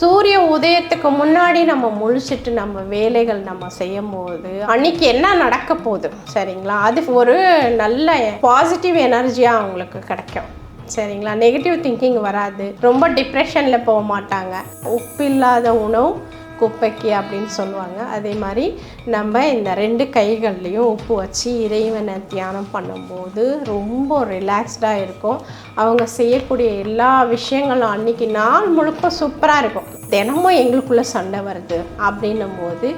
சூரிய உதயத்துக்கு முன்னாடி நம்ம முழிச்சிட்டு நம்ம வேலைகள் நம்ம செய்யும் போது அன்னைக்கு என்ன நடக்க போகுது சரிங்களா? அது ஒரு நல்ல பாசிட்டிவ் எனர்ஜியாக அவங்களுக்கு கிடைக்கும். சரிங்களா? நெகட்டிவ் திங்கிங் வராது. ரொம்ப டிப்ரெஷனில் போக மாட்டாங்க. உப்பு இல்லாத உணவு குப்பைக்கு அப்படின்னு சொல்லுவாங்க. அதே மாதிரி நம்ம இந்த ரெண்டு கைகள்லேயும் உப்பு வச்சு இறைவனை தியானம் பண்ணும்போது ரொம்ப ரிலாக்ஸ்டாக இருக்கும். அவங்க செய்யக்கூடிய எல்லா விஷயங்களும் அன்னைக்கு நாள் முழுக்க சூப்பராக இருக்கும். தினமும் எங்களுக்குள்ளே சண்டை வருது அப்படின்னும் போது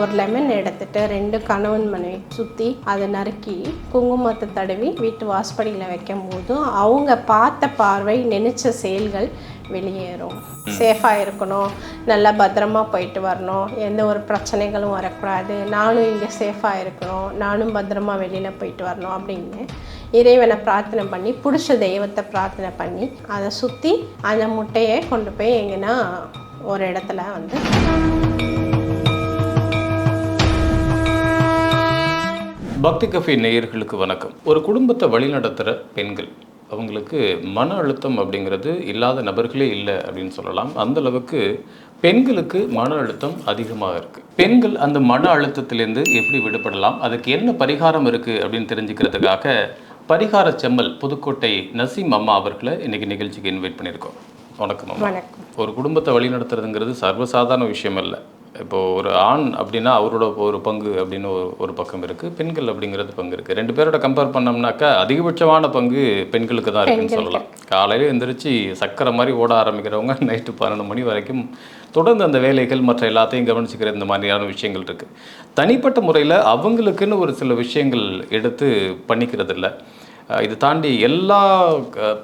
ஒரு லெமன் எடுத்துகிட்டு ரெண்டு கணவன் மனைவி சுற்றி அதை நறுக்கி குங்குமத்தை தடவி வீட்டு வாசப்படியில் வைக்கும் போதும் அவங்க பார்த்த பார்வை நினைச்ச செயல்கள் வெளியேறும். சேஃபாக இருக்கணும் நல்லா பத்திரமா போயிட்டு வரணும். எந்த ஒரு பிரச்சனைகளும் வரக்கூடாது. நானும் இங்கே சேஃபாக இருக்கணும் நானும் பத்திரமா வெளியில் போயிட்டு வரணும் அப்படின்னு இறைவனை பிரார்த்தனை பண்ணி பிடிச்ச தெய்வத்தை பிரார்த்தனை பண்ணி அதை சுற்றி அந்த முட்டையை கொண்டு போய் எங்கன்னா ஒரு இடத்துல வந்து பக்தி கஃபே நேயர்களுக்கு வணக்கம். ஒரு குடும்பத்தை வழிநடத்துகிற பெண்கள். அவங்களுக்கு மன அழுத்தம் அப்படிங்கிறது இல்லாத நபர்களே இல்லை அப்படின்னு சொல்லலாம். அந்த அளவுக்கு பெண்களுக்கு மன அழுத்தம் அதிகமாக இருக்குது பெண்கள் அந்த மன அழுத்தத்திலேருந்து எப்படி விடுபடலாம்? அதுக்கு என்ன பரிகாரம் இருக்குது அப்படின்னு தெரிஞ்சுக்கிறதுக்காக பரிகார செம்மல் புதுக்கோட்டை நசீம் அம்மா அவர்களை இன்னைக்கு நிகழ்ச்சிக்கு இன்வைட் பண்ணியிருக்கோம். வணக்கம் அம்மா. வணக்கம். ஒரு குடும்பத்தை வழிநடத்துறதுங்கிறது சர்வசாதாரண விஷயம் இல்லை இப்போ ஒரு ஆண் அப்படின்னா அவரோட ஒரு பங்கு அப்படின்னு ஒரு ஒரு பக்கம் இருக்குது பெண்கள் அப்படிங்கிறது பங்கு இருக்குது ரெண்டு பேரோட கம்பேர் பண்ணோம்னாக்கா அதிகபட்சமான பங்கு பெண்களுக்கு தான் இருக்குன்னு சொல்லலாம். காலையில் எந்திரிச்சு சக்கரை மாதிரி ஓட ஆரம்பிக்கிறவங்க நைட்டு பன்னெண்டு மணி வரைக்கும் தொடர்ந்து அந்த வேலைகள் மற்ற எல்லாத்தையும் கவனிச்சுக்கிற இந்த மாதிரியான விஷயங்கள் இருக்குது தனிப்பட்ட முறையில் அவங்களுக்குன்னு ஒரு சில விஷயங்கள் எடுத்து பண்ணிக்கிறது இல்லை இது தாண்டி எல்லா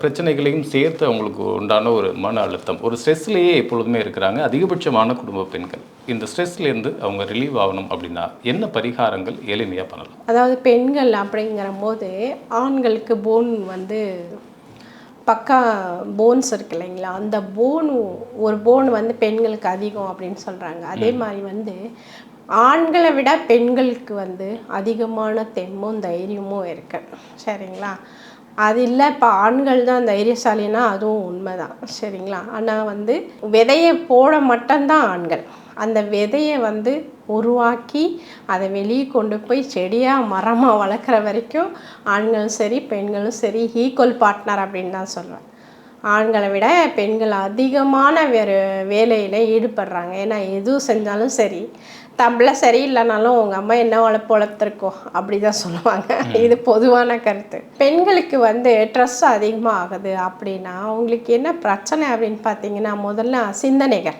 பிரச்சனைகளையும் சேர்த்து அவங்களுக்கு உண்டான ஒரு மன அழுத்தம். ஒரு ஸ்ட்ரெஸ்லேயே எப்பொழுதுமே இருக்கிறாங்க. அதிகபட்சமான குடும்ப பெண்கள். இந்த ஸ்ட்ரெஸ்லேருந்து அவங்க ரிலீவ் ஆகணும் அப்படின்னா என்ன பரிகாரங்கள் எளிமையாக பண்ணலாம்? அதாவது பெண்கள் அப்படிங்கிற போது ஆண்களுக்கு போன் வந்து பக்கா போன்ஸ் இருக்கு இல்லைங்களா? அந்த போன் ஒரு போன் வந்து பெண்களுக்கு அதிகம் அப்படின்னு சொல்கிறாங்க அதே மாதிரி வந்து ஆண்களை விட பெண்களுக்கு வந்து அதிகமான தெம்மும் தைரியமும் இருக்கு. சரிங்களா? அது இல்லை இப்போ ஆண்கள் தான் தைரியசாலினா அதுவும் உண்மைதான். சரிங்களா? ஆனால் வந்து விதையை போட மட்டும்தான் ஆண்கள். அந்த விதையை வந்து உருவாக்கி அதை வெளியே கொண்டு போய் செடியாக மரமாக வளர்க்குற வரைக்கும் ஆண்களும் சரி பெண்களும் சரி ஈக்குவல் பார்ட்னர் அப்படின்னு தான் சொல்லுவேன் ஆண்களை விட பெண்கள் அதிகமான வேறு வேலையில் ஈடுபடுறாங்க. ஏன்னா எதுவும் செஞ்சாலும் சரி தம்பளை சரியில்லைனாலும் உங்கள் அம்மா என்ன வளர்ப்பு வளர்த்துருக்கோ அப்படி தான் சொல்லுவாங்க இது பொதுவான கருத்து. பெண்களுக்கு வந்து ட்ரெஸ் அதிகமாக ஆகுது அப்படின்னா அவங்களுக்கு என்ன பிரச்சனை அப்படின்னு பார்த்தீங்கன்னா முதல்ல சிந்தனைகள்.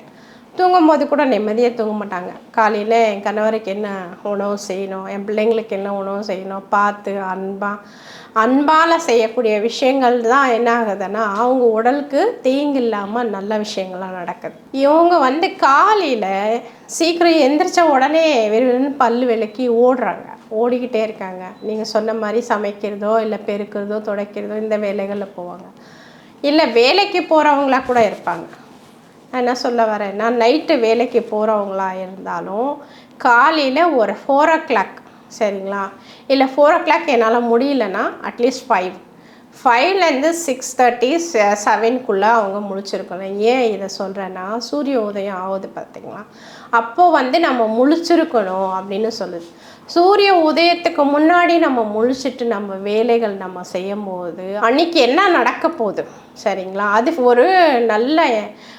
தூங்கும்போது கூட நிம்மதியாக தூங்க மாட்டாங்க. காலையில் என் கணவருக்கு என்ன உணவு செய்யணும் என் பிள்ளைங்களுக்கு என்ன உணவு செய்யணும் பார்த்து அன்பாக அன்பால் செய்யக்கூடிய விஷயங்கள் தான் என்ன ஆகுதுன்னா அவங்க உடலுக்கு தீங்கு இல்லாமல் நல்ல விஷயங்கள்லாம் நடக்குது. இவங்க வந்து காலையில் சீக்கிரம் எந்திரிச்ச உடனே வெறும் பல் விளக்கி ஓடுறாங்க. ஓடிக்கிட்டே இருக்காங்க. நீங்கள் சொன்ன மாதிரி சமைக்கிறதோ இல்லை பெருக்கிறதோ துடைக்கிறதோ இந்த வேலைகளில் போவாங்க. இல்லை வேலைக்கு போகிறவங்களா கூட இருப்பாங்க. என்ன சொல்ல வரேன் நான் நைட்டு வேலைக்கு போகிறவங்களா இருந்தாலும் காலையில் ஒரு ஃபோர் ஓ கிளாக் சரிங்களா? இல்லை ஃபோர் ஓ கிளாக் என்னால் முடியலன்னா அட்லீஸ்ட் ஃபைவ் ஃபைவ்லேருந்து சிக்ஸ் தேர்ட்டி செவன்குள்ளே அவங்க முழிச்சிருக்கணும். ஏன் இதை சொல்கிறேன்னா சூரிய உதயம் ஆகுது பார்த்தீங்களா அப்போது வந்து நம்ம முழிச்சிருக்கணும் அப்படின்னு சொல்லுது. சூரிய உதயத்துக்கு முன்னாடி நம்ம முழிச்சிட்டு நம்ம வேலைகள் நம்ம செய்யும் போது அன்னைக்கு என்ன நடக்க போகுது? சரிங்களா? அது ஒரு நல்ல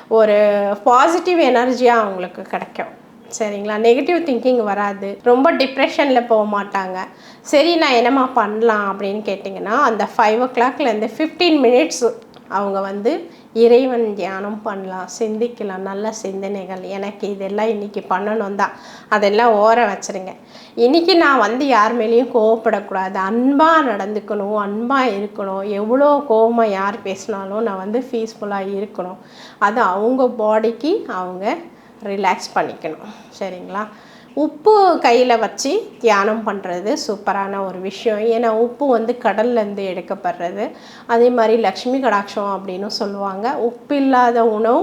ஒரு பாசிட்டிவ் எனர்ஜியாக அவங்களுக்கு கிடைக்கும். சரிங்களா? நெகட்டிவ் திங்கிங் வராது. ரொம்ப டிப்ரெஷனில் போக மாட்டாங்க. சரி நான் என்னம்மா பண்ணலாம் அப்படின்னு கேட்டிங்கன்னா அந்த ஃபைவ் ஓ கிளாக்லேருந்து ஃபிஃப்டீன் மினிட்ஸ் அவங்க வந்து இறைவன் தியானம் பண்ணலாம் சிந்திக்கலாம் நல்ல சிந்தனைகள். எனக்கு இதெல்லாம் இன்றைக்கி பண்ணணும் தான். அதெல்லாம் ஓர வச்சுருங்க. இன்றைக்கி நான் வந்து யார் மேலேயும் கோவப்படக்கூடாது. அன்பாக நடந்துக்கணும் அன்பாக இருக்கணும். எவ்வளோ கோபமாக யார் பேசினாலும் நான் வந்து பீஸ்ஃபுல்லாக இருக்கணும். அது அவங்க பாடிக்கு அவங்க ரிலாக்ஸ் பண்ணிக்கணும். சரிங்களா? உப்பு கையில் வச்சு தியானம் பண்ணுறது சூப்பரான ஒரு விஷயம். ஏன்னா உப்பு வந்து கடல்லேருந்து எடுக்கப்படுறது. அதே மாதிரி லக்ஷ்மி கடாட்சம் அப்படின்னு சொல்லுவாங்க. உப்பு இல்லாத உணவு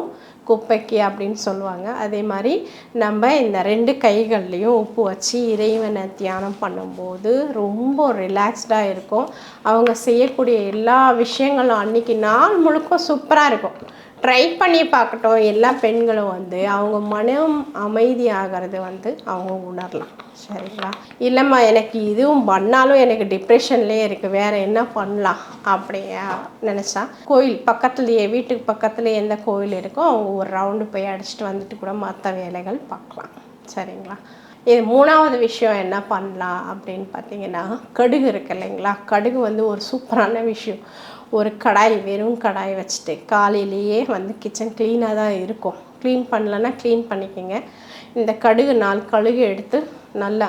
குப்பைக்கு அப்படின்னு சொல்லுவாங்க. அதே மாதிரி நம்ம இந்த ரெண்டு கைகள்லேயும் உப்பு வச்சு இறைவனை தியானம் பண்ணும்போது ரொம்ப ரிலாக்ஸ்டாக இருக்கும். அவங்க செய்யக்கூடிய எல்லா விஷயங்களும் அன்றைக்கி நாள் முழுக்க சூப்பராக இருக்கும். ட்ரை பண்ணி பார்க்கட்டும். எல்லா பெண்களும் வந்து அவங்க மனம் அமைதி ஆகிறது வந்து அவங்க உணரலாம். சரிங்களா? இல்லைம்மா எனக்கு இதுவும் பண்ணாலும் எனக்கு டிப்ரெஷன்லேயே இருக்குது வேறு என்ன பண்ணலாம் அப்படி நினச்சா? கோயில் பக்கத்துலேயே வீட்டுக்கு பக்கத்துலேயே எந்த கோயில் இருக்கோ அவங்க ஒரு ரவுண்டு போய் அடிச்சுட்டு வந்துட்டு கூட மற்ற வேலைகள் பார்க்கலாம். சரிங்களா? இது மூணாவது விஷயம் என்ன பண்ணலாம் அப்படின்னு பார்த்தீங்கன்னா கடுகு இருக்கு இல்லைங்களா? கடுகு வந்து ஒரு சூப்பரான விஷயம். ஒரு கடாய் வெறும் கடாய் வச்சுட்டு காலையிலேயே வந்து கிச்சன் க்ளீனாக தான் இருக்கும். க்ளீன் பண்ணலன்னா க்ளீன் பண்ணிக்கோங்க. இந்த கடுகு நாலு கடுகு எடுத்து நல்லா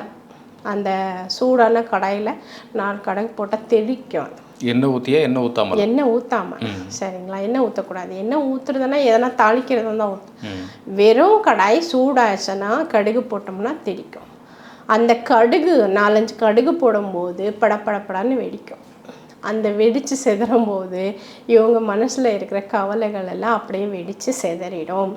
அந்த சூடான கடாயில் நாலு கடுகு போட்டால் தெளிக்கும். அது எண்ணெய் ஊற்றியா எண்ணெய் ஊற்றாமல் எண்ணெய் ஊற்றாம சரிங்களா? எண்ணெய் ஊற்றக்கூடாது எண்ணெய் ஊற்றுறதுன்னா எதனா தாளிக்கிறது தான் ஊற்றும் ம். வெறும் கடாய் சூடாச்சுன்னா கடுகு போட்டோம்னா தெறிக்கும் அந்த கடுகு நாலஞ்சு கடுகு போடும்போது படபடபடன்னு வெடிக்கும். அந்த வெடித்து செதறும் போது இவங்க மனசில் இருக்கிற கவலைகள் எல்லாம் அப்படியே வெடித்து செதறிடும்.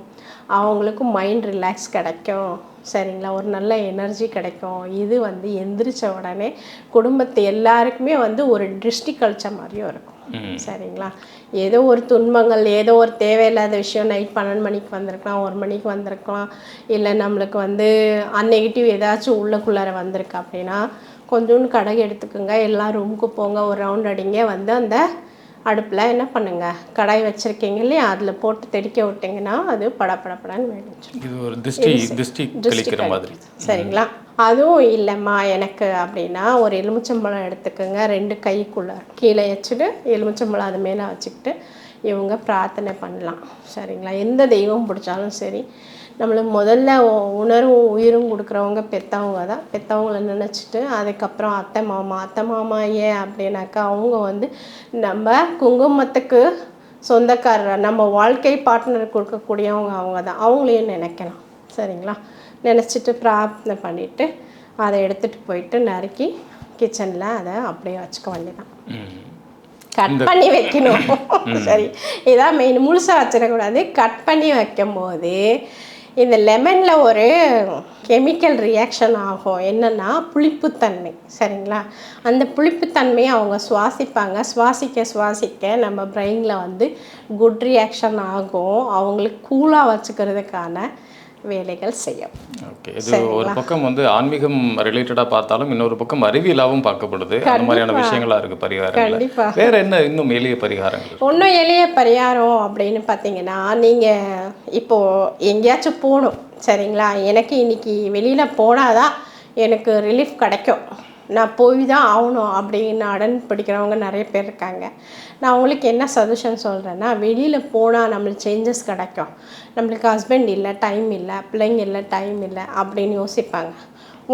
அவங்களுக்கு மைண்ட் ரிலாக்ஸ் கிடைக்கும். சரிங்களா? ஒரு நல்ல எனர்ஜி கிடைக்கும். இது வந்து எந்திரிச்ச உடனே குடும்பத்தை எல்லாருக்குமே வந்து ஒரு திருஷ்டி கழிச்ச மாதிரியும் இருக்கும். சரிங்களா? ஏதோ ஒரு துன்பங்கள் ஏதோ ஒரு தேவையில்லாத விஷயம் நைட் பன்னெண்டு மணிக்கு வந்திருக்கலாம் ஒரு மணிக்கு வந்திருக்கலாம். இல்லை நம்மளுக்கு வந்து அந்நெகட்டிவ் ஏதாச்சும் உள்ளக்குள்ளார வந்திருக்கு அப்படின்னா கொஞ்சோண்டு கடுகு எடுத்துக்கோங்க. எல்லாம் ரூமுக்கு போங்க. ஒரு ரவுண்ட் அடிங்க. வந்து அந்த அடுப்பில் என்ன பண்ணுங்க? கடாய் வச்சுருக்கீங்க இல்லையா? அதில் போட்டு தெடிக்க விட்டிங்கன்னா அது படபடப்படன்னு வெடிச்சிடும் இது ஒரு திருஷ்டி திருஷ்டி கழிக்கிற மாதிரி. சரிங்களா? அதுவும் இல்லைம்மா. எனக்கு அப்படின்னா ஒரு எலுமிச்சம்பழம் எடுத்துக்கோங்க. ரெண்டு கைக்குள்ளே கீழே வச்சுட்டு எலுமிச்சம்பழம் அது மேலே வச்சுக்கிட்டு இவங்க பிரார்த்தனை பண்ணலாம். சரிங்களா? எந்த தெய்வம் பிடிச்சாலும் சரி. நம்மளுக்கு முதல்ல உணர்வும் உயிரும் கொடுக்குறவங்க பெற்றவங்க தான். பெற்றவங்கள நினச்சிட்டு அதுக்கப்புறம் அத்தை மாமா அத்தை மாமா ஏன் அப்படின்னாக்கா அவங்க வந்து நம்ம குங்குமத்துக்கு சொந்தக்காரர் நம்ம வாழ்க்கை பார்ட்னர் கொடுக்கக்கூடியவங்க அவங்க தான். அவங்களையும் நினைக்கலாம். சரிங்களா? நினச்சிட்டு பிரார்த்தனை பண்ணிவிட்டு அதை எடுத்துகிட்டு போயிட்டு நறுக்கி கிச்சனில் அதை அப்படியே வச்சுக்க வேண்டியதான் கட் பண்ணி வைக்கணும். சரி. இதான் மெயின் முழுசாக வச்சிடக்கூடாது. கட் பண்ணி வைக்கும்போது இந்த லெமனில் ஒரு கெமிக்கல் ரியாக்ஷன் ஆகும். என்னென்னா புளிப்புத்தன்மை. சரிங்களா? அந்த புளிப்புத்தன்மையை அவங்க சுவாசிப்பாங்க. சுவாசிக்க சுவாசிக்க நம்ம பிரெயினில் வந்து குட் ரியாக்ஷன் ஆகும். அவங்களுக்கு கூலாக வச்சுக்கிறதுக்கான வேலைகள் செய்யும். ஓகே இது ஒரு பக்கம் வந்து ஆன்மீகம் ரிலேட்டடாக பார்த்தாலும் இன்னொரு பக்கம் அறிவியலாகவும் பார்க்கப்படுது. அந்த மாதிரியான விஷயங்களா இருக்கு பரிகாரங்கள் கண்டிப்பா. வேற என்ன இன்னும் எளிய பரிகாரங்கள்? ஒன்றும் எளிய பரிகாரம் அப்படின்னு பார்த்தீங்கன்னா நீங்கள் இப்போது எங்கேயாச்சும் போகணும் சரிங்களா? எனக்கு இன்னைக்கு வெளியில் போனாதான் எனக்கு ரிலீஃப் கிடைக்கும். நான் போய் தான் ஆகணும் அப்படின்னு அடன் பிடிக்கிறவங்க நிறைய பேர் இருக்காங்க. நான் உங்களுக்கு என்ன சஜஷன் சொல்கிறேன்னா வெளியில் போனால் நம்மளுக்கு சேஞ்சஸ் கிடைக்கும். நம்மளுக்கு ஹஸ்பண்ட் இல்லை டைம் இல்லை பிள்ளைங்க இல்லை டைம் இல்லை அப்படின்னு யோசிப்பாங்க.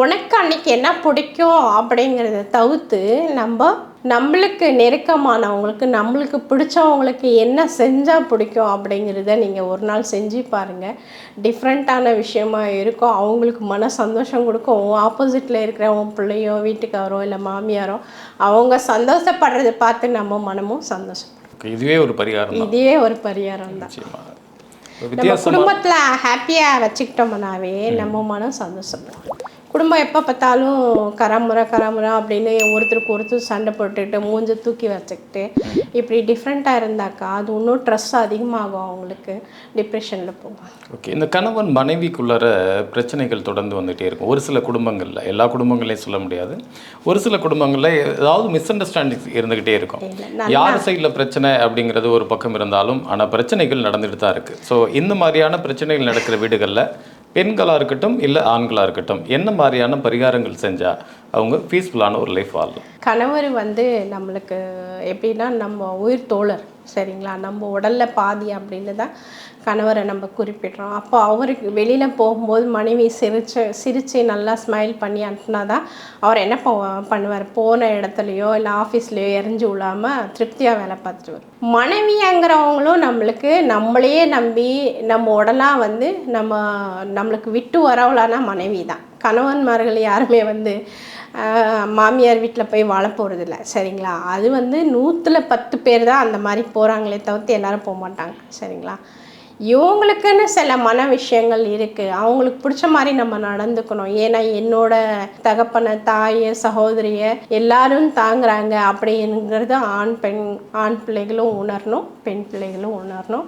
உனக்கு அன்றைக்கி என்ன பிடிக்கும் அப்படிங்கிறத தவிர்த்து நம்ம நம்மளுக்கு நெருக்கமானவங்களுக்கு நம்மளுக்கு பிடிச்சவங்களுக்கு என்ன செஞ்சால் பிடிக்கும் அப்படிங்கிறத நீங்கள் ஒரு நாள் செஞ்சு பாருங்கள் டிஃப்ரெண்ட்டான விஷயமா இருக்கும். அவங்களுக்கு மன சந்தோஷம் கொடுக்கும். உன் ஆப்போசிட்டில் இருக்கிற உன் பிள்ளையோ வீட்டுக்காரோ இல்லை மாமியாரோ அவங்க சந்தோஷப்படுறதை பார்த்து நம்ம மனமும் சந்தோஷப்படும். இதுவே ஒரு பரிகாரம் தான். இதே ஒரு பரிகாரம் தான். நம்ம குடும்பத்தில் ஹாப்பியாக வச்சுக்கிட்டோம்னாவே நம்ம மனம் சந்தோஷப்படும். குடும்பம் எப்போ பார்த்தாலும் கரமுறை கரமுறை அப்படின்னு ஒருத்தருக்கு ஒருத்தர் சண்டை போட்டுக்கிட்டு மூஞ்ச தூக்கி வச்சுக்கிட்டு இப்படி டிஃப்ரெண்ட்டாக இருந்தாக்கா அது இன்னும் ட்ரெஸ் அதிகமாகும் அவங்களுக்கு டிப்ரெஷனில் போகும். ஓகே இந்த கணவன் மனைவிக்குள்ளார பிரச்சனைகள் தொடர்ந்து வந்துட்டே இருக்கும். ஒரு சில குடும்பங்களில் எல்லா குடும்பங்களையும் சொல்ல முடியாது. ஒரு சில குடும்பங்களில் ஏதாவது மிஸ் அண்டர்ஸ்டாண்டிங் இருந்துக்கிட்டே இருக்கும் யார் சைடில் பிரச்சனை அப்படிங்கிறது ஒரு பக்கம் இருந்தாலும் ஆனால் பிரச்சனைகள் நடந்துட்டு தான் இருக்குது ஸோ இந்த மாதிரியான பிரச்சனைகள் நடக்கிற வீடுகளில் பெண்களாக இருக்கட்டும் இல்லை ஆண்களாக இருக்கட்டும் என்ன மாதிரியான பரிகாரங்கள் செஞ்சால் அவங்க பீஸ்ஃபுல்லான ஒரு லைஃப் வாழலாம். கணவர் வந்து நம்மளுக்கு எப்படின்னா நம்ம உயிர் தோழர் சரிங்களா? நம்ம உடல்ல பாதி அப்படின்னு தான் கணவரை நம்ம குறிப்பிடுறோம். அப்போ அவருக்கு வெளியில் போகும்போது மனைவி சிரிச்சு சிரித்து நல்லா ஸ்மைல் பண்ணி அனுப்புனா தான் அவர் என்ன பண்ணுவார்? போன இடத்துலையோ இல்லை ஆஃபீஸ்லேயோ எரிஞ்சு விழாமல் திருப்தியாக வேலை பார்த்துட்டு வரும் மனைவிங்கிறவங்களும் நம்மளுக்கு நம்மளையே நம்பி நம்ம உடலாக வந்து நம்ம நம்மளுக்கு விட்டு வரவளானா மனைவி தான். கணவன்மார்கள் யாருமே வந்து மாமியார் வீட்டில் போய் வாழ போகிறதில்ல சரிங்களா? அது வந்து நூற்றில் பத்து பேர் தான் அந்த மாதிரி போகிறாங்களே தவிர்த்து எல்லோரும் போக மாட்டாங்க சரிங்களா? இவங்களுக்குன்னு சில மன விஷயங்கள் இருக்குது அவங்களுக்கு பிடிச்ச மாதிரி நம்ம நடந்துக்கணும். ஏன்னா என்னோட தகப்பனை தாயை சகோதரிய எல்லாரும் தாங்குறாங்க அப்படிங்கிறது ஆண் பெண் ஆண் பிள்ளைகளும் உணரணும். பெண் பிள்ளைகளும் உணரணும்.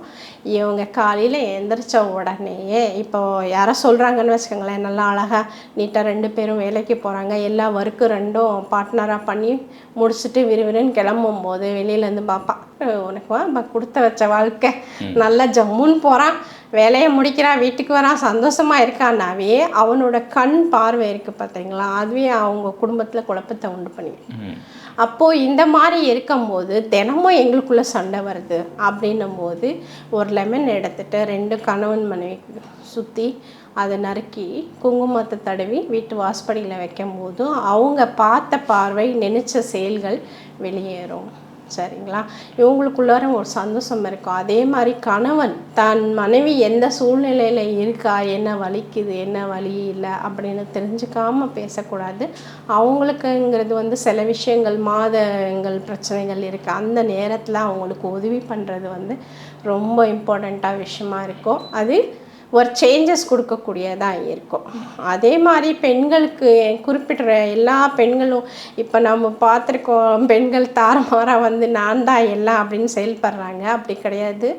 இவங்க காலையில் எந்திரிச்ச உடனேயே இப்போ யாரோ சொல்கிறாங்கன்னு வச்சுக்கோங்களேன் நல்லா அழகாக நீட்டாக ரெண்டு பேரும் வேலைக்கு போகிறாங்க எல்லா ஒர்க்கும் ரெண்டும் பார்ட்னராக பண்ணி முடிச்சுட்டு விறுவிறுன்னு கிளம்பும் போது வெளியிலேருந்து பார்ப்பான் "அஹ் உனக்கு வா கொடுத்த வச்ச வாழ்க்கை. நல்லா ஜம்முன்னு போகிறான் வேலையை முடிக்கிறான் வீட்டுக்கு வரான் சந்தோஷமா இருக்கான்னாவே அவனோட கண் பார்வை இருக்கு பார்த்தீங்களா அதுவே அவங்க குடும்பத்தில் குழப்பத்தை உண்டு பண்ணிடும். ம். அப்போது இந்த மாதிரி இருக்கும்போது தினமும் எங்களுக்குள்ளே சண்டை வருது அப்படின்னும் போது ஒரு லெமன் எடுத்துகிட்டு ரெண்டு கணவன் மனைவி சுற்றி அதை நறுக்கி குங்குமத்தை தடவி வீட்டு வாசப்படியில் வைக்கும் போதும் அவங்க பார்த்த பார்வை நினைச்ச செயல்கள் வெளியேறும். சரிங்களா? இவங்களுக்குள்ளார ஒரு சந்தோஷம் இருக்கும். அதே மாதிரி கணவன் தன் மனைவி எந்த சூழ்நிலையில் இருக்கா? என்ன வலிக்குது? என்ன வலி இல்லை? அப்படின்னு தெரிஞ்சுக்காம பேசக்கூடாது. அவங்களுக்குங்கிறது வந்து சில விஷயங்கள் மாதங்கள் பிரச்சனைகள் இருக்குது அந்த நேரத்தில் அவங்களுக்கு உதவி பண்ணுறது வந்து ரொம்ப இம்பார்ட்டண்ட்டாக விஷயமா இருக்கும். அது ஒரு சேஞ்சஸ் கொடுக்கக்கூடியதாக இருக்கும். அதே மாதிரி பெண்களுக்கு குறிப்பிட்ட எல்லா பெண்களும் இப்போ நம்ம பார்த்துருக்கோம் பெண்கள் தாரமாராக வந்து நான் தான் எல்லாம் அப்படின்னு செயல்படுறாங்க. அப்படி கிடையாது.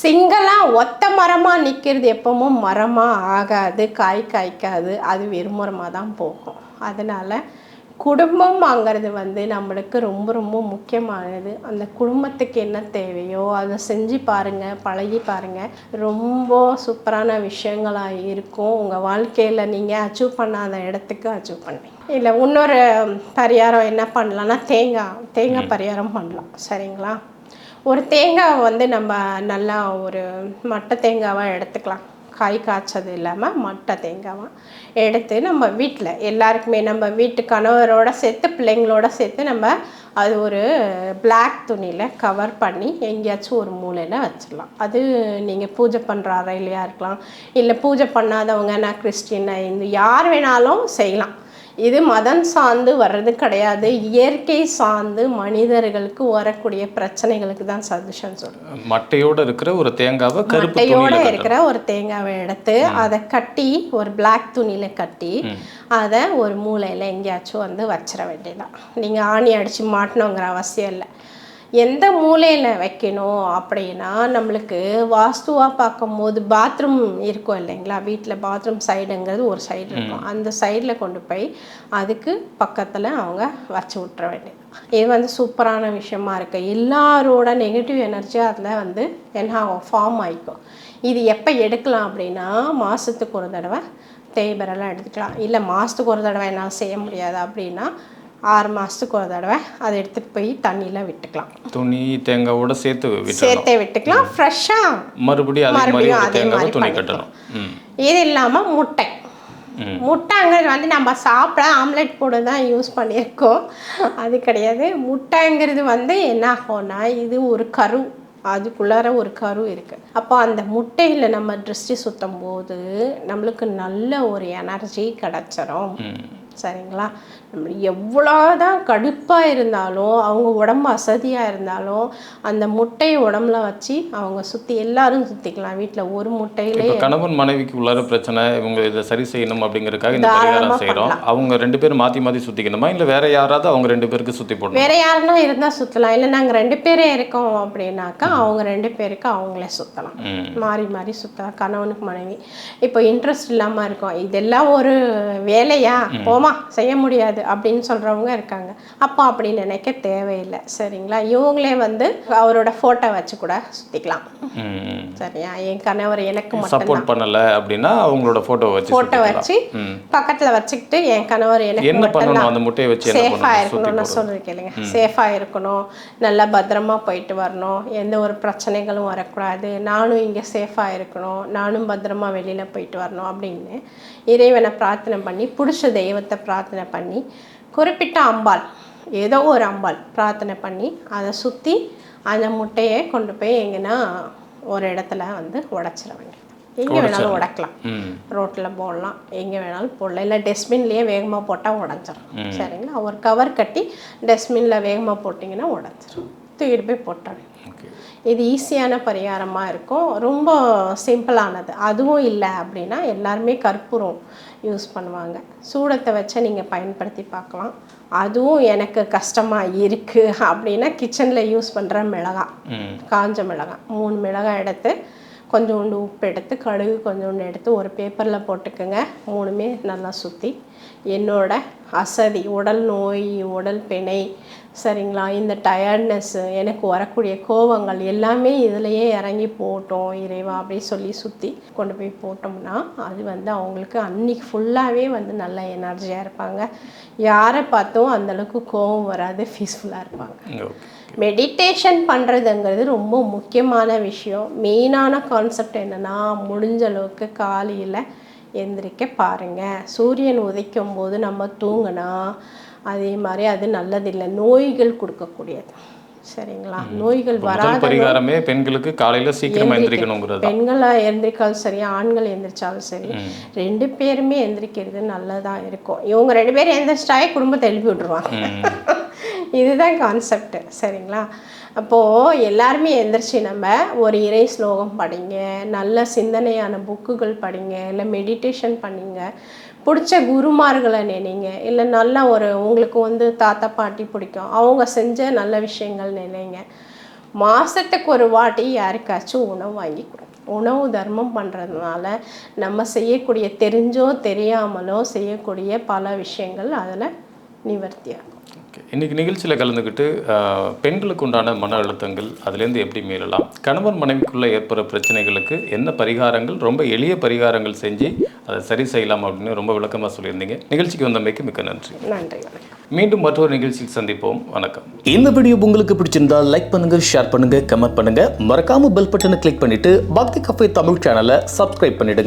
சிங்கலாக ஒத்த மரமாக நிற்கிறது எப்பவும் மரமாக ஆகாது காய் காய்க்காது அது வெறுமரமாக தான் போகும். அதனால் குடும்பம்ங்கிறது வந்து நம்மளுக்கு ரொம்ப ரொம்ப முக்கியமானது. அந்த குடும்பத்துக்கு என்ன தேவையோ அதை செஞ்சு பாருங்கள் பழகி பாருங்கள் ரொம்ப சூப்பரான விஷயங்களாக இருக்கும். உங்கள் வாழ்க்கையில் நீங்கள் அச்சீவ் பண்ணாத இடத்துக்கு அச்சீவ் பண்ணுவீங்க இல்லை இன்னொரு பரிகாரம் என்ன பண்ணலாம்னா தேங்காய் தேங்காய் பரிகாரம் பண்ணலாம். சரிங்களா? ஒரு தேங்காய் வந்து நம்ம நல்லா ஒரு மட்டை தேங்காவாக எடுத்துக்கலாம். காய் காய்ச்சது இல்லாமல் மட்டை தேங்காவான் எடுத்து நம்ம வீட்டில் எல்லாருக்குமே நம்ம வீட்டு கணவரோட சேர்த்து பிள்ளைங்களோட சேர்த்து நம்ம அது ஒரு பிளாக் துணியில் கவர் பண்ணி எங்கேயாச்சும் ஒரு மூலையில் வச்சிடலாம். அது நீங்கள் பூஜை பண்ணுற அறையிலையாக இருக்கலாம் இல்லை பூஜை பண்ணாதவங்க நான் கிறிஸ்டின் இந்து யார் வேணாலும் செய்யலாம். இது மதம் சார்ந்து வர்றது கிடையாது. இயற்கை சார்ந்து மனிதர்களுக்கு வரக்கூடிய பிரச்சனைகளுக்கு தான் சதுஷன் சொல்றேன் மட்டையோட இருக்கிற ஒரு தேங்காவை மட்டையோட இருக்கிற ஒரு தேங்காவை எடுத்து அதை கட்டி ஒரு பிளாக் துணியில கட்டி அதை ஒரு மூலையில் எங்கேயாச்சும் வந்து வச்சிட வேண்டியதான் நீங்கள் ஆணி அடித்து மாட்டணுங்கிற அவசியம் இல்லை. எந்த மூலையில் வைக்கணும் அப்படின்னா நம்மளுக்கு வாஸ்துவாக பார்க்கும்போது பாத்ரூம் இருக்கும் இல்லைங்களா? வீட்டில் பாத்ரூம் சைடுங்கிறது ஒரு சைடு இருக்கும். அந்த சைடில் கொண்டு போய் அதுக்கு பக்கத்தில் அவங்க வச்சு விட்டுற வேண்டியது இது வந்து சூப்பரான விஷயமா இருக்கு. எல்லாரோட நெகட்டிவ் எனர்ஜி அதில் வந்து என்ன ஆகும்? ஃபார்ம் ஆகிக்கும் இது எப்போ எடுக்கலாம் அப்படின்னா மாதத்துக்கு ஒரு தடவை தேய்பரெல்லாம் எடுத்துக்கலாம். இல்லை மாதத்துக்கு ஒரு தடவை என்னால் செய்ய முடியாது அப்படின்னா ஆறு மாதத்துக்கு ஒரு தடவை அதை எடுத்துகிட்டு போய் தண்ணியில் விட்டுக்கலாம். துணி தேங்காவோட சேர்த்து சேர்த்தே விட்டுக்கலாம். ஃப்ரெஷ்ஷாக மறுபடியும் மறுபடியும் அதே மாதிரி துணி. கட்டணும். இது இல்லாமல் முட்டை. முட்டைங்கிறது வந்து நம்ம சாப்பிட ஆம்லெட் போட தான் யூஸ் பண்ணியிருக்கோம். அது கிடையாது. முட்டைங்கிறது வந்து என்ன ஆகும்னா இது ஒரு கரு. அதுக்குள்ளார ஒரு கரு இருக்குது அப்போ அந்த முட்டையில் நம்ம திருஷ்டி சுத்தும் போது நம்மளுக்கு நல்ல ஒரு எனர்ஜி கிடச்சிரும். சரிங்களா? நம்ம எவ்வளோதான் கடுப்பாக இருந்தாலும் அவங்க உடம்பு அசதியாக இருந்தாலும் அந்த முட்டையை உடம்புல வச்சு அவங்க சுற்றி எல்லாரும் சுற்றிக்கலாம் வீட்டில் ஒரு முட்டையிலே கணவன் மனைவிக்கு உள்ளார பிரச்சனை இவங்க இதை சரி செய்யணும் அப்படிங்கிறதுக்காக இந்த பரிகாரம் செய்கிறோம் அவங்க ரெண்டு பேரும் மாற்றி மாற்றி சுற்றிக்கணுமா இல்லை வேற யாராவது அவங்க ரெண்டு பேருக்கு சுற்றி போடணும்? வேற யாருன்னா இருந்தால் சுற்றலாம் இல்லை நாங்கள் ரெண்டு பேரே இருக்கோம் அப்படின்னாக்கா அவங்க ரெண்டு பேருக்கு அவங்களே சுற்றலாம் மாறி மாறி சுற்றலாம் கணவனுக்கு மனைவி. இப்போ இன்ட்ரெஸ்ட் இல்லாமல் இருக்கும். இதெல்லாம் ஒரு வேலையா? போமா செய்ய முடியாது அப்படின்னு சொல்கிறவங்க இருக்காங்க. அப்போ அப்படி நினைக்க தேவையில்லை. சரிங்களா? இவங்களே வந்து அவரோட ஃபோட்டோ வச்சு கூட சுற்றிக்கலாம் சரியா? என் கணவர் எனக்கு மட்டும் சப்போர்ட் பண்ணல அப்படின்னா அவங்களோட போட்டோ வச்சு ஃபோட்டோ. வச்சு. பக்கத்தில் வச்சுக்கிட்டு என் கணவர் எனக்கு என்ன பண்ணணும்? அந்த முட்டையை வச்சு சேஃபாக இருக்கணும்னு சொல்றது கேளுங்க. சேஃபாக இருக்கணும். நல்லா பத்திரமா போயிட்டு வரணும். எந்த ஒரு பிரச்சனைகளும் வரக்கூடாது. நானும் இங்கே சேஃபாக இருக்கணும். நானும் பத்திரமா வெளியில் போயிட்டு வரணும் அப்படின்னு இறைவனை பிரார்த்தனை பண்ணி பிடிச்ச தெய்வத்தை பிரார்த்தனை பண்ணி குறிப்பிட்ட அம்பாள் ஏதோ ஒரு அம்பாள் பிரார்த்தனை பண்ணி அதை சுற்றி அந்த முட்டையை கொண்டு போய் எங்கன்னா ஒரு இடத்துல வந்து உடைச்சிட வேண்டியது எங்கே வேணாலும் உடைக்கலாம். ரோட்டில் போடலாம். எங்கே வேணாலும் போடலாம். இல்லை டஸ்ட்பின்லேயே வேகமாக போட்டால் உடஞ்சிரும். சரிங்களா? ஒரு கவர் கட்டி டஸ்ட்பினில் வேகமாக போட்டிங்கன்னா உடஞ்சிரும். தூக்கிட்டு போய் போட்டாரு ஓகே. இது ஈஸியான பரிகாரமாக இருக்கும். ரொம்ப சிம்பிளானது. அதுவும் இல்லை அப்படின்னா எல்லாருமே கற்பூரம் யூஸ் பண்ணுவாங்க. சூடத்தை வச்சு நீங்கள் பயன்படுத்தி பார்க்கலாம். அதுவும் எனக்கு கஷ்டமாக இருக்குது அப்படின்னா கிச்சனில் யூஸ் பண்ணுற மிளகாய் காஞ்ச மிளகாய் மூணு மிளகாய் எடுத்து கொஞ்சோண்டு உப்பு எடுத்து கடுகு கொஞ்சோண்டு எடுத்து ஒரு பேப்பரில் போட்டுக்கோங்க. மூணுமே நல்லா சுற்றி என்னோட அசதி உடல் நோய் உடல் பிணை சரிங்களா? இந்த டயர்ட்னஸ்ஸு எனக்கு வரக்கூடிய கோவங்கள் எல்லாமே இதுலேயே இறங்கி போட்டோம் இறைவா அப்படி சொல்லி சுற்றி கொண்டு போய் போட்டோம்னா அது வந்து அவங்களுக்கு அன்னைக்கு ஃபுல்லாகவே வந்து நல்ல எனர்ஜியாக இருப்பாங்க. யாரை பார்த்தும் அந்தளவுக்கு கோவம் வராது பீஸ்ஃபுல்லாக இருப்பாங்க. மெடிடேஷன் பண்ணுறதுங்கிறது ரொம்ப முக்கியமான விஷயம். மெயினான கான்செப்ட் என்னென்னா முடிஞ்ச அளவுக்கு காலையில் எந்திரிக்க பாருங்கள் சூரியன் உதைக்கும் போது நம்ம தூங்கினா அதே மாதிரி அது நல்லதில்லை. நோய்கள் கொடுக்கக்கூடியது. சரிங்களா? நோய்கள் வராத பரிகாரமே பெண்களுக்கு காலையில சீக்கிரமா எந்திரிக்கணுங்கிறது பெண்களாக எந்திரிக்காலும் சரி ஆண்கள் எந்திரிச்சாலும் சரி ரெண்டு பேருமே எந்திரிக்கிறது நல்லதாக இருக்கும். இவங்க ரெண்டு பேரும் எந்திரிச்சிட்டாயே குடும்பத்தை எழுப்பி விட்ருவாங்க இதுதான் கான்செப்ட் சரிங்களா? அப்போது எல்லாருமே எந்திரிச்சு நம்ம ஒரு இறை ஸ்லோகம் படிங்க நல்ல சிந்தனையான புக்குகள் படிங்க இல்லை மெடிடேஷன் பண்ணிங்க. பிடிச்ச குருமார்களை நினைங்க. இல்லை நல்ல ஒரு உங்களுக்கு வந்து தாத்தா பாட்டி பிடிக்கும். அவங்க செஞ்ச நல்ல விஷயங்கள் நினைங்க. மாதத்துக்கு ஒரு வாட்டி யாருக்காச்சும் உணவு வாங்கி கொடுங்க. உணவு தர்மம் பண்ணுறதுனால நம்ம செய்யக்கூடிய தெரிஞ்சோ தெரியாமலோ செய்யக்கூடிய பல விஷயங்கள் அதில் நிவர்த்தியாகும் ஓகே இன்னைக்கு நிகழ்ச்சியில் கலந்துக்கிட்டு பெண்களுக்கு உண்டான மன அழுத்தங்கள் அதுலேருந்து எப்படி மீளலாம் கணவன் மனைவிக்குள்ளே ஏற்படுற பிரச்சனைகளுக்கு என்ன பரிகாரங்கள் ரொம்ப எளிய பரிகாரங்கள் செஞ்சு அதை சரி செய்யலாம் அப்படின்னு ரொம்ப விளக்கமாக சொல்லியிருந்தீங்க. நிகழ்ச்சிக்கு வந்தமைக்கு மிக்க நன்றி. நன்றி மீண்டும் மற்றொரு நிகழ்ச்சியில் சந்திப்போம். வணக்கம். இந்த வீடியோ உங்களுக்கு பிடிச்சிருந்தா லைக் பண்ணுங்க ஷேர் பண்ணுங்க கமெண்ட் பண்ணுங்க. மறக்காம பெல் பட்டனை கிளிக் பண்ணிட்டு பக்தி கஃபே தமிழ் சேனலை சப்ஸ்கிரைப் பண்ணிடுங்க.